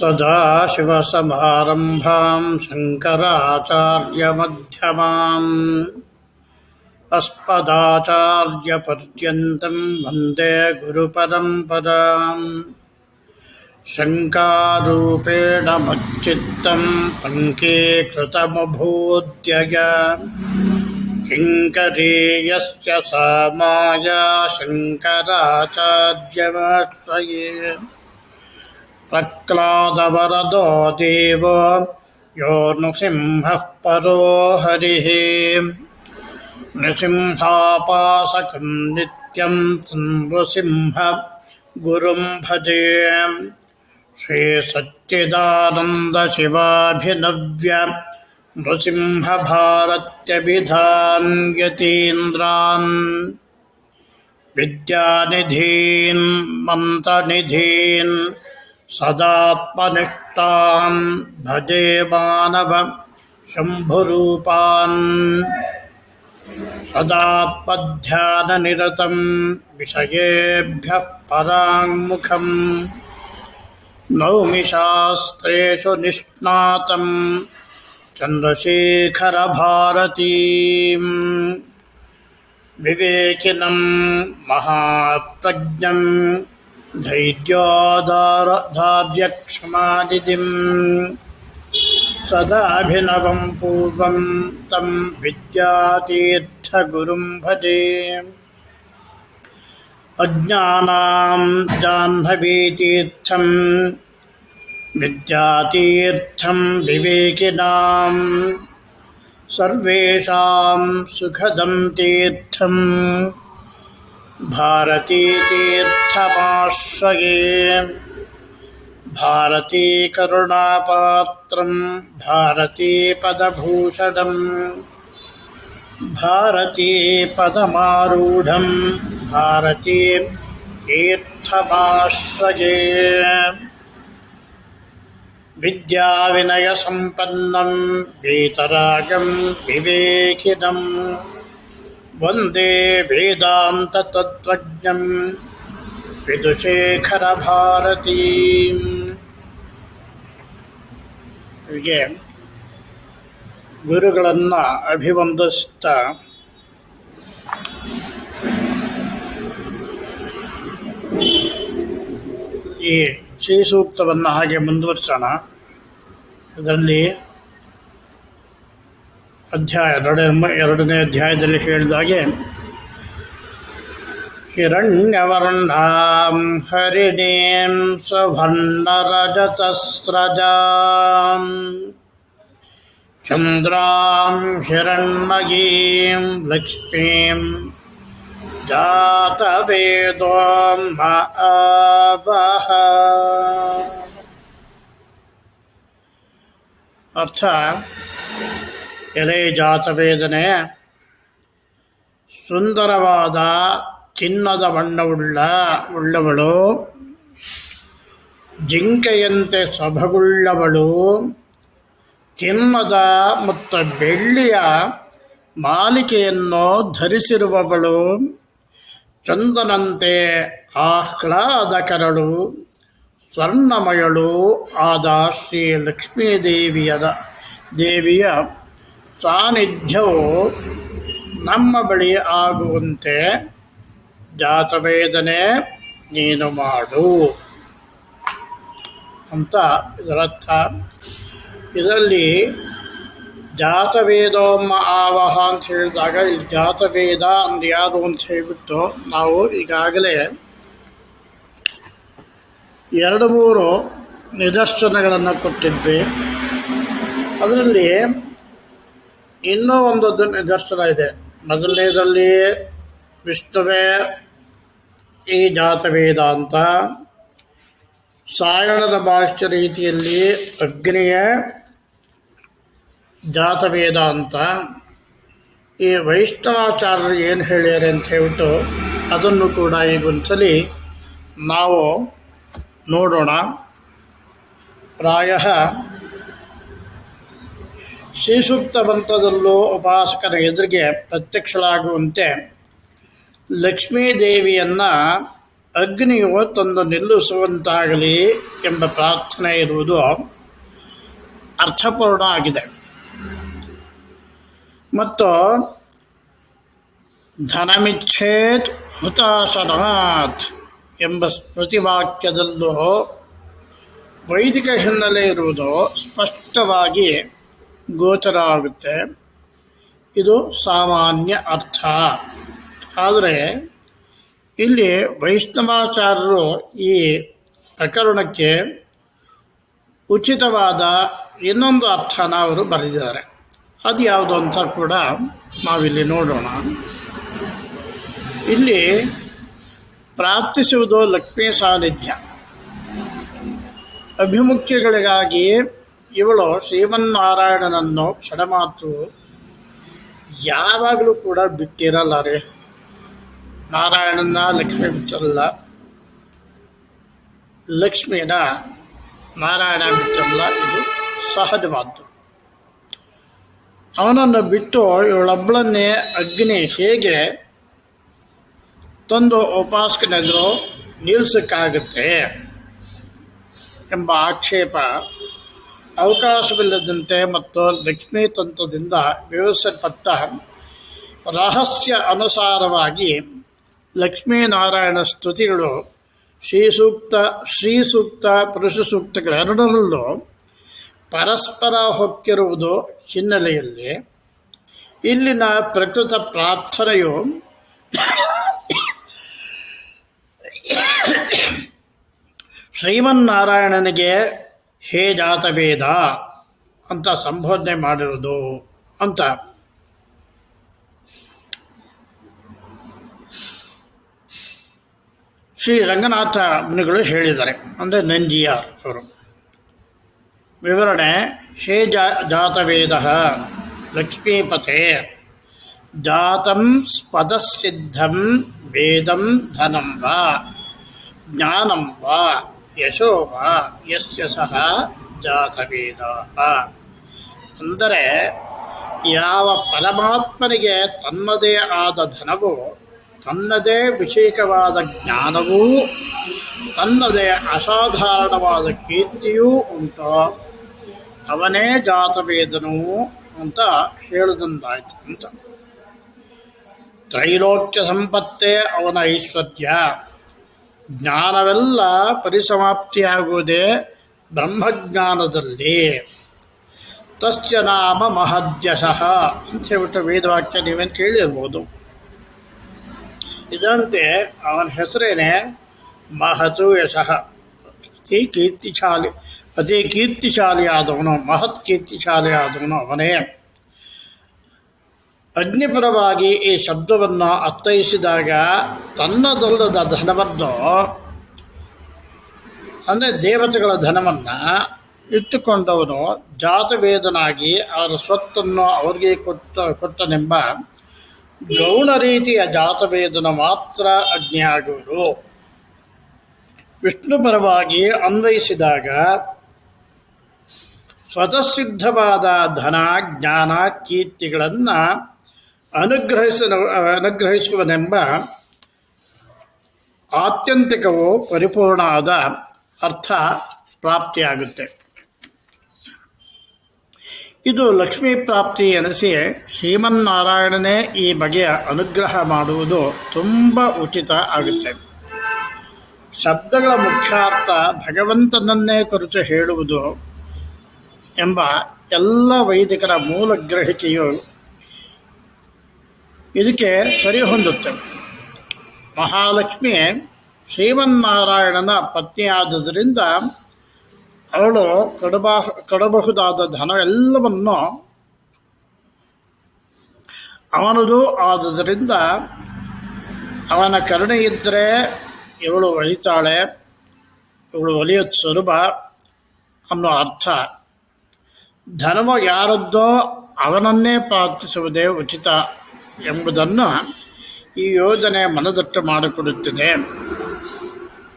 सदाशिवसमारम्भां शङ्कराचार्यमध्यमाम् अस्मदाचार्यपर्यन्तं वंदे गुरुपरम्पराम् शङ्कारूपेण मच्चित्तं पङ्कीकृतमभूद्यय किङ्करीयस्य सा माया शङ्कराचार्यमाश्रये। प्रह्लादवरदो देवो, यो नृसिंहः परो हरिः। नृसिंहापासकं नित्यं नृसिंह गुरुं भजे। श्रीसच्चिदानन्दशिवाभिनव्य नृसिंहभारत्यभिधान् यतीन्द्रान् विद्यानिधीन्, मन्त्रनिधीन् सदात्मनिष्ठां भजे मानव शम्भुरूपान्। सदात्मध्याननिरतं विषयेभ्यः पराङ्मुखम् नौमि शास्त्रेषु निष्णातं चन्द्रशेखरभारतीम्। विवेकिनं महाप्रज्ञं धैर्योदारधार्यक्षमानिधिं सदाभिनवं पूर्वं तं विद्यातीर्थगुरुं भजे अज्ञानां जाह्नवीतीर्थं विद्यातीर्थं विवेकिनां सर्वेषां सुखदं तीर्थं भारतीतीर्थमाश्रये भारतीकरुणापात्रं भारतीपदभूषणं भारतीपदमारूढं भारती तीर्थमाश्रये विद्याविनयसम्पन्नं वीतरागं विवेकिनं वन्दे वेदान्ततत्त्वज्ञं विदुशेखरभारतीम् ಹೀಗೆ ಗುರುಗಳನ್ನು ಅಭಿವಂದಿಸ್ತಾ ಈ ಶ್ರೀ ಸೂಕ್ತವನ್ನು ಹಾಗೆ ಮುಂದುವರಿಸೋಣ ಇದರಲ್ಲಿ ಅಧ್ಯಾಯ ಎರಡು ಎರಡನೇ ಅಧ್ಯಾಯದಲ್ಲಿ ಹೇಳಿದಾಗೆ ಹಿರಣ್ಯವರ್ಣಾಂ ಹರಿಣೀಂ ಸ್ವರ್ಣರಜತಸ್ರಜಾಂ ಚಂದ್ರಾಂ ಹಿರಣ್ಮಯೀಂ ಲಕ್ಷ್ಮೀಂ ಜಾತವೇದೋ ಮಾವಹ. ಅರ್ಥ ಎಲೆ ಜಾತವೇದನೆ ಸುಂದರವಾದ ಚಿನ್ನದ ಬಣ್ಣವುಳ್ಳ ಉಳ್ಳವಳು. ಜಿಂಕೆಯಂತೆ ಸೊಬಗುಳ್ಳವಳು ಚಿನ್ನದ ಮತ್ತು ಬೆಳ್ಳಿಯ ಮಾಲಿಕೆಯನ್ನು ಧರಿಸಿರುವವಳು. ಚಂದನಂತೆ ಆಹ್ಲಾದಕರಳು ಸ್ವರ್ಣಮಯಳು ಆದ ಶ್ರೀ ಲಕ್ಷ್ಮೀದೇವಿಯದ ದೇವಿಯ ಸಾನ್ನಿಧ್ಯವು ನಮ್ಮ ಬಳಿ ಆಗುವಂತೆ ಜಾತವೇದನೆ ನೀನು ಮಾಡು. ಅಂತ ಇದರರ್ಥ, ಇದರಲ್ಲಿ ಜಾತವೇದೋಮ್ಮ ಆವಹ ಅಂತ ಹೇಳಿದಾಗ, ಇಲ್ಲಿ ಜಾತವೇದ ಅಂದ್ಯಾದು ಅಂತ ಹೇಳಿಬಿಟ್ಟು ನಾವು ಈಗಾಗಲೇ ಎರಡು ಮೂರು ನಿದರ್ಶನಗಳನ್ನು ಕೊಟ್ಟಿದ್ವಿ. ಅದರಲ್ಲಿ ಇನ್ನೂ ಒಂದು ನಿದರ್ಶನ ಇದೆ ಮೊದಲನೇದಲ್ಲಿ ವಿಷ್ಣುವೇ ಈ ಜಾತವೇದ ಅಂತ ಸಾಯಣದ ಭಾಷ್ಯ ರೀತಿಯಲ್ಲಿ ಅಗ್ನಿಯ ಜಾತವೇದ ಅಂತ ಈ ವೈಷ್ಣವಾಚಾರ್ಯರು ಏನು ಹೇಳ್ಯಾರೆ ಅಂತ ಹೇಳ್ಬಿಟ್ಟು ಅದನ್ನು ಕೂಡ ಈಗೊಂದ್ಸಲಿ ನಾವು ನೋಡೋಣ. ಪ್ರಾಯ ಶ್ರೀಸೂಕ್ತ ಮಂತ್ರದಲ್ಲೂ ಉಪಾಸಕರ ಎದುರಿಗೆ ಪ್ರತ್ಯಕ್ಷಳಾಗುವಂತೆ ಲಕ್ಷ್ಮೀದೇವಿಯನ್ನು ಅಗ್ನಿಯು ತಂದು ನಿಲ್ಲಿಸುವಂತಾಗಲಿ ಎಂಬ ಪ್ರಾರ್ಥನೆ ಇರುವುದು ಅರ್ಥಪೂರ್ಣ ಆಗಿದೆ. ಮತ್ತು ಧನಮಿಚ್ಛೇತ್ ಹುತಾಶನಾಥ್ ಎಂಬ ಸ್ಮೃತಿವಾಕ್ಯದಲ್ಲೂ ವೈದಿಕ ಹಿನ್ನೆಲೆ ಇರುವುದು ಸ್ಪಷ್ಟವಾಗಿ ಗೋಚರ ಆಗುತ್ತೆ ಇದು ಸಾಮಾನ್ಯ ಅರ್ಥ. ಆದರೆ ಇಲ್ಲಿ ವೈಷ್ಣವಾಚಾರ್ಯರು ಈ ಪ್ರಕರಣಕ್ಕೆ ಉಚಿತವಾದ ಇನ್ನೊಂದು ಅರ್ಥನ ಅವರು ಬರೆದಿದ್ದಾರೆ. ಅದು ಯಾವುದು ಅಂತ ಕೂಡ ನಾವಿಲ್ಲಿ ನೋಡೋಣ. ಇಲ್ಲಿ ಪ್ರಾರ್ಥಿಸುವುದು ಲಕ್ಷ್ಮೀ ಸಾನ್ನಿಧ್ಯ. ಅಭಿಮುಖ್ಯಗಳಿಗಾಗಿ ಇವಳು ಶ್ರೀಮನ್ನಾರಾಯಣನನ್ನು ಕ್ಷಣಮಾತು ಯಾವಾಗಲೂ ಕೂಡ ಬಿಟ್ಟಿರಲ್ಲ ರೀ. ನಾರಾಯಣನ ಲಕ್ಷ್ಮಿ ಬಿಟ್ಟಿರಲ್ಲ. ಲಕ್ಷ್ಮಿನ ನಾರಾಯಣ ಬಿಟ್ಟಿರಲ್ಲ. ಇದು ಸಹಜವಾದ್ದು. ಅವನನ್ನು ಬಿಟ್ಟು ಇವಳೊಬ್ಬಳನ್ನೇ ಅಗ್ನಿ ಹೇಗೆ ತಂದು ಉಪಾಸಕನೆದ್ರು ನಿಲ್ಲಿಸೋಕ್ಕಾಗುತ್ತೆ ಎಂಬ ಆಕ್ಷೇಪ ಅವಕಾಶವಿಲ್ಲದಂತೆ ಮತ್ತು ಲಕ್ಷ್ಮೀ ತಂತ್ರದಿಂದ ವಿವರಿಸಲ್ಪಟ್ಟ ರಹಸ್ಯ ಅನುಸಾರವಾಗಿ ಲಕ್ಷ್ಮೀನಾರಾಯಣ ಸ್ತುತಿಗಳು ಶ್ರೀಸೂಕ್ತ ಶ್ರೀಸೂಕ್ತ ಶ್ರೀ ಸೂಕ್ತ, ಪುರುಷ ಸೂಕ್ತಗಳೆರಡರಲ್ಲೂ ಪರಸ್ಪರ ಹೊಕ್ಕಿರುವುದು ಹಿನ್ನೆಲೆಯಲ್ಲಿ ಇಲ್ಲಿನ ಪ್ರಕೃತ ಪ್ರಾರ್ಥನೆಯು ಶ್ರೀಮನ್ನಾರಾಯಣನಿಗೆ ಹೇ ಜಾತವೇದ ಅಂತ ಸಂಬೋಧನೆ ಮಾಡಿರೋದು ಅಂತ. ಶ್ರೀ ರಂಗನಾಥ ಮುನಿಗಳು ಹೇಳಿದ್ದಾರೆ. ಅಂದರೆ ನಂಜಿಯಾರ್ ಅವರು. ವಿವರಣೆ, ಹೇ ಜಾ, ಜಾತವೇದ, ಲಕ್ಷ್ಮೀಪತೆ, ಜಾತಂ ಸ್ಪದಸಿದ್ಧಂ ವೇದಂ ಧನಂ ವಾ, ಜ್ಞಾನಂ ವಾ. ಯಶೋ ವಾ ಯಸ್ಯ ಸಹ ಜಾತವೇದ. ಅಂದರೆ ಯಾವ ಪರಮಾತ್ಮನಿಗೆ ತನ್ನದೇ ಆದ ಧನವು, ತನ್ನದೇ ವಿಶೇಷವಾದ ಜ್ಞಾನವೂ, ತನ್ನದೇ ಅಸಾಧಾರಣವಾದ ಕೀರ್ತಿಯೂ ಉಂಟು. ಅವನೇ ಜಾತವೇದನು ಅಂತ ಹೇಳಿದಂತಾಯ್ತು ಅಂತ. ತ್ರೈಲೋಕ್ಯ ಸಂಪತ್ತೇ ಅವನ ಐಶ್ವರ್ಯ. ಜ್ಞಾನವೆಲ್ಲ ಪರಿಸಮಾಪ್ತಿಯಾಗುವುದೇ ಬ್ರಹ್ಮಜ್ಞಾನದಲ್ಲಿ. ತಸ್ಯ ನಾಮ ಮಹದ್ಯಶಃ ಅಂತ ಹೇಳ್ಬಿಟ್ಟು ವೇದವಾಕ್ಯ ನೀವೇನು ಕೇಳಿರ್ಬೋದು. ಇದರಂತೆ ಅವನ ಹೆಸರೇನೆ ಮಹತು ಯಶಃ. ಅತಿ ಕೀರ್ತಿಶಾಲಿ, ಅತಿ ಕೀರ್ತಿಶಾಲಿಯಾದವನು, ಮಹತ್ ಕೀರ್ತಿಶಾಲಿಯಾದವನು ಅವನೇ. ಅಗ್ನಿಪರವಾಗಿ ಈ ಶಬ್ದವನ್ನು ಅರ್ಥೈಸಿದಾಗ ತನ್ನದಲ್ಲದ ಧನವನ್ನು, ಅಂದರೆ ದೇವತೆಗಳ ಧನವನ್ನು ಇಟ್ಟುಕೊಂಡವನು ಜಾತವೇದನಾಗಿ ಅವರ ಸ್ವತ್ತನ್ನು ಅವರಿಗೆ ಕೊಟ್ಟ, ಕೊಟ್ಟನೆಂಬ ಗೌಣ ರೀತಿಯ ಜಾತವೇದನ ಮಾತ್ರ ಅಗ್ನಿಯಾಗುವುದು. ವಿಷ್ಣು ಪರವಾಗಿ ಅನ್ವಯಿಸಿದಾಗ ಸ್ವತಃಸಿದ್ಧವಾದ ಧನ, ಜ್ಞಾನ, ಕೀರ್ತಿಗಳನ್ನು ಅನುಗ್ರಹಿಸ ಅನುಗ್ರಹಿಸುವನೆಂಬ ಆತ್ಯಂತಿಕವು ಪರಿಪೂರ್ಣ ಆದ ಅರ್ಥ ಪ್ರಾಪ್ತಿಯಾಗುತ್ತೆ. ಇದು ಲಕ್ಷ್ಮೀ ಪ್ರಾಪ್ತಿ ಎನಿಸಿ ಶ್ರೀಮನ್ನಾರಾಯಣನೇ ಈ ಬಗೆಯ ಅನುಗ್ರಹ ಮಾಡುವುದು ತುಂಬ ಉಚಿತ ಆಗುತ್ತೆ. ಶಬ್ದಗಳ ಮುಖ್ಯಾರ್ಥ ಭಗವಂತನನ್ನೇ ಕುರಿತು ಹೇಳುವುದು ಎಂಬ ಎಲ್ಲ ವೈದಿಕರ ಮೂಲ ಗ್ರಹಿಕೆಯು ಇದಕ್ಕೆ ಸರಿ ಹೊಂದುತ್ತೆ. ಮಹಾಲಕ್ಷ್ಮಿ ಶ್ರೀಮನ್ನಾರಾಯಣನ ಪತ್ನಿಯಾದುದರಿಂದ ಅವಳು ಕೊಡಬ, ಕೊಡಬಹುದಾದ ಧನ ಎಲ್ಲವನ್ನು ಅವನದು ಆದುದರಿಂದ ಅವನ ಕರುಣೆ ಇದ್ದರೆ ಇವಳು ಒಲಿತಾಳೆ ಇವಳು ಒಲಿಯೋದು ಸುಲಭ ಅನ್ನೋ ಅರ್ಥ. ಧನವ ಯಾರದ್ದೋ ಅವನನ್ನೇ ಪ್ರಾರ್ಥಿಸುವುದೇ ಉಚಿತ. ಎಂಬುದನ್ನು ಈ ಯೋಜನೆ ಮನದಟ್ಟು ಮಾಡಿಕೊಡುತ್ತಿದೆ.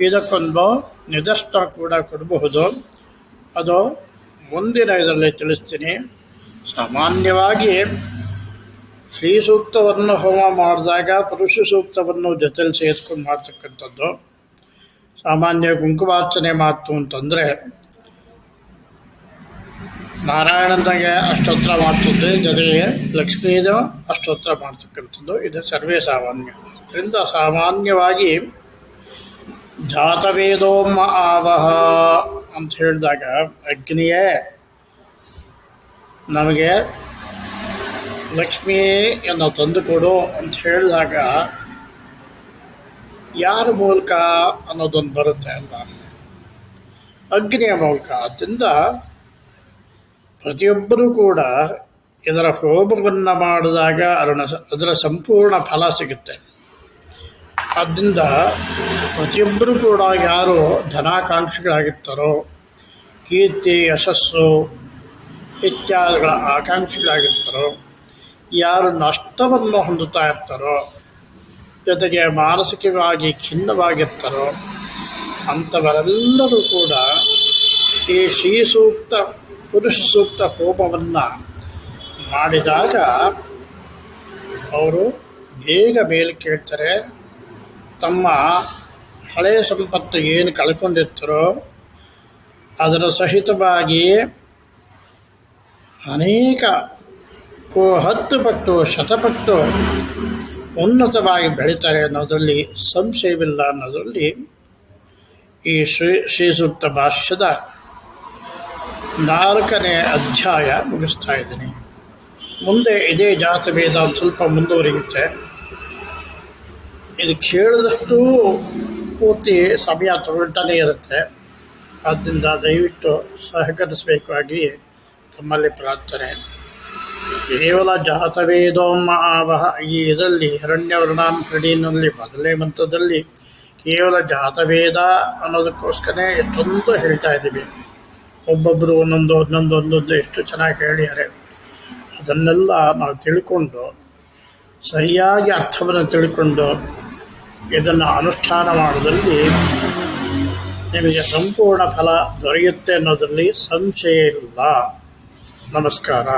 ಇದಕ್ಕೊಂದು ನಿದರ್ಶನ ಕೂಡ ಕೊಡಬಹುದು. ಅದು ಮುಂದಿನ ಇದರಲ್ಲಿ ತಿಳಿಸ್ತೀನಿ. ಸಾಮಾನ್ಯವಾಗಿ ಶ್ರೀ ಸೂಕ್ತವನ್ನು ಹೋಮ ಮಾಡಿದಾಗ ಪುರುಷ ಸೂಕ್ತವನ್ನು ಜೊತೆಯಲ್ಲಿ ಸೇರಿಸ್ಕೊಂಡು ಮಾಡ್ತಕ್ಕಂಥದ್ದು. ಸಾಮಾನ್ಯ ಕುಂಕುಮಾರ್ಚನೆ ಮಾತು ಅಂತಂದರೆ ನಾರಾಯಣನಿಗೆ ಅಷ್ಟೋತ್ರ ಮಾಡ್ತದೆ ಜೊತೆಗೆ ಲಕ್ಷ್ಮೀದ ಅಷ್ಟೋತ್ರ ಮಾಡ್ತಕ್ಕಂಥದ್ದು. ಇದು ಸರ್ವೇ ಸಾಮಾನ್ಯ. ಇದರಿಂದ ಸಾಮಾನ್ಯವಾಗಿ ಜಾತವೇದೋಮ ಆವಹ ಅಂತ ಹೇಳಿದಾಗ ಅಗ್ನಿಯೇ ನಮಗೆ ಲಕ್ಷ್ಮಿಯನ್ನು ತಂದುಕೊಡು ಅಂತ ಹೇಳಿದಾಗ ಯಾರ ಮೂಲಕ ಅನ್ನೋದೊಂದು ಬರುತ್ತೆ ಅಲ್ಲ ಅಗ್ನಿಯ ಮೂಲಕ. ಆದ್ದರಿಂದ ಪ್ರತಿಯೊಬ್ಬರೂ ಕೂಡ ಇದರ ಹೋಮವನ್ನು ಮಾಡಿದಾಗ ಅರುಣ ಅದರ ಸಂಪೂರ್ಣ ಫಲ ಸಿಗುತ್ತೆ. ಆದ್ದರಿಂದ ಪ್ರತಿಯೊಬ್ಬರೂ ಕೂಡ ಯಾರು ಧನಾಕಾಂಕ್ಷಿಗಳಾಗಿರ್ತಾರೋ, ಕೀರ್ತಿ, ಯಶಸ್ಸು ಇತ್ಯಾದಿಗಳ ಆಕಾಂಕ್ಷಿಗಳಾಗಿರ್ತಾರೋ, ಯಾರು ನಷ್ಟವನ್ನು ಹೊಂದುತ್ತಾ ಇರ್ತಾರೋ, ಜೊತೆಗೆ ಮಾನಸಿಕವಾಗಿ ಖಿನ್ನವಾಗಿರ್ತಾರೋ, ಅಂಥವರೆಲ್ಲರೂ ಕೂಡ ಈ ಶ್ರೀ ಸೂಕ್ತ ಪುರುಷ ಸೂಕ್ತ ಹೋಮವನ್ನು ಮಾಡಿದಾಗ ಅವರು ಬೇಗ ಮೇಲೆ ಕೇಳ್ತಾರೆ, ತಮ್ಮ ಹಳೆಯ ಸಂಪತ್ತು ಏನು ಕಳ್ಕೊಂಡಿರ್ತಾರೋ ಅದರ ಸಹಿತವಾಗಿ ಅನೇಕ ಕೋ ಹತ್ತು ಪಟ್ಟು ಶತಪಟ್ಟು ಉನ್ನತವಾಗಿ ಬೆಳೀತಾರೆ ಅನ್ನೋದರಲ್ಲಿ ಸಂಶಯವಿಲ್ಲ ಅನ್ನೋದರಲ್ಲಿ ಈ ಶ್ರೀ ಶ್ರೀಸೂಕ್ತ ಭಾಷ್ಯದ ನಾಲ್ಕನೇ ಅಧ್ಯಾಯ ಮುಗಿಸ್ತಾ ಇದ್ದೀನಿ. ಮುಂದೆ ಇದೇ ಜಾತಭೇದ ಒಂದು ಸ್ವಲ್ಪ ಮುಂದುವರಿಯುತ್ತೆ. ಇದು ಕೇಳಿದಷ್ಟು ಪೂರ್ತಿ ಸಮಯ ತಗೊಳ್ತಾನೆ ಇರುತ್ತೆ. ಆದ್ದರಿಂದ ದಯವಿಟ್ಟು ಸಹಕರಿಸಬೇಕಾಗಿ ತಮ್ಮಲ್ಲಿ ಪ್ರಾರ್ಥನೆ. ಕೇವಲ ಜಾತವೇದೋಮ ಆವಹ, ಈ ಇದರಲ್ಲಿ ಹಿರಣ್ಯವರ್ಣಾಂ ಕ್ರೀಡಿನಲ್ಲಿ ಮೊದಲೇ ಮಂತ್ರದಲ್ಲಿ ಕೇವಲ ಜಾತವೇದ ಅನ್ನೋದಕ್ಕೋಸ್ಕರ ಎಷ್ಟೊಂದು ಹೇಳ್ತಾ ಇದ್ದೀವಿ. ಒಬ್ಬೊಬ್ಬರು ಒಂದೊಂದು ಒಂದೊಂದು ಒಂದೊಂದು ಎಷ್ಟು ಚೆನ್ನಾಗಿ ಹೇಳಿದ್ದಾರೆ. ಅದನ್ನೆಲ್ಲ ನಾವು ತಿಳ್ಕೊಂಡು, ಸರಿಯಾಗಿ ಅರ್ಥವನ್ನು ತಿಳ್ಕೊಂಡು, ಇದನ್ನು ಅನುಷ್ಠಾನ ಮಾಡೋದ್ರಲ್ಲಿ ನಿಮಗೆ ಸಂಪೂರ್ಣ ಫಲ ದೊರೆಯುತ್ತೆ ಅನ್ನೋದರಲ್ಲಿ ಸಂಶಯ ಇಲ್ಲ. ನಮಸ್ಕಾರ.